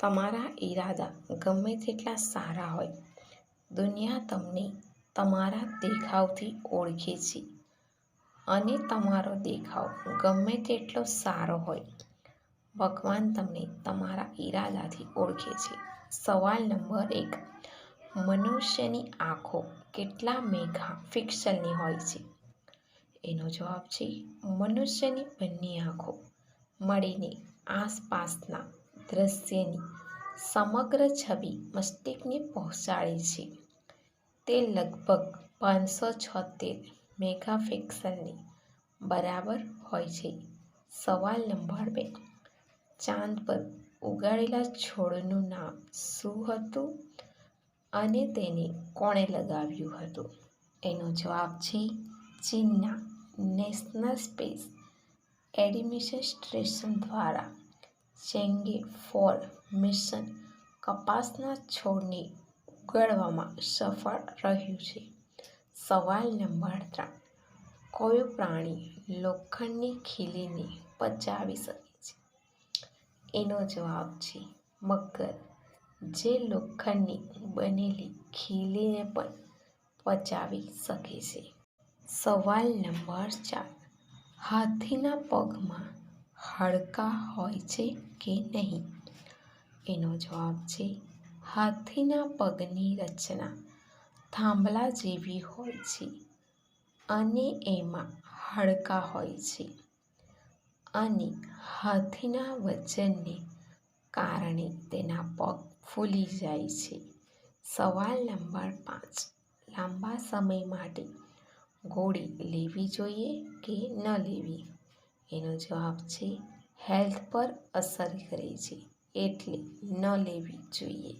તમારા ઈરાદા ગમે તેટલા સારા હોય. દુનિયા તમને તમારા દેખાવથી ઓળખે છે. અને તમારો દેખાવ ગમે તેટલો સારો હોય. ભગવાન તમને તમારા ઈરાદાથી ઓળખે છે. સવાલ નંબર એક. મનુષ્યની આંખો કેટલા મેઘા ફિક્સલની હોય છે? એનો જવાબ છે, મનુષ્યની બંને આંખો મળીને આસપાસના દૃશ્યની સમગ્ર છબી મસ્તિષ્કને પહોંચાડે છે. તે લગભગ પાંચસો છોતેર મેગાપિક્સલની બરાબર હોય છે. સવાલ નંબર બે. ચાંદ પર ઉગાડેલા છોડનું નામ શું હતું અને તેને કોણે લગાવ્યું હતું? એનો જવાબ છે ચીનના નેશનલ સ્પેસ એડમિનિસ્ટ્રેશન દ્વારા. ચેંગે ફોર મિશન કપાસના છોડને ઉગાડવામાં સફળ રહ્યું છે. સવાલ નંબર ત્રણ. કયું પ્રાણી લોખંડની ખીલીને પચાવી શકે છે? એનો જવાબ છે મગર. જે લોખંડની બનેલી ખીલીને પણ પચાવી શકે છે. સવાલ નંબર ચાર. હાથીના પગમાં હાડકાં હોય છે કે નહીં? એનો જવાબ છે, હાથીના પગની રચના. થાંભલા જેવી હોય છે અને એમાં હાડકાં હોય છે અને હાથીના વજનને કારણે તેના પગ ફૂલી જાય છે. સવાલ નંબર પાંચ. લાંબા સમય માટે ગોળી લેવી જોઈએ કે ન લેવી? એનો જવાબ છે હેલ્થ પર અસર કરે છે એટલે ન લેવી જોઈએ.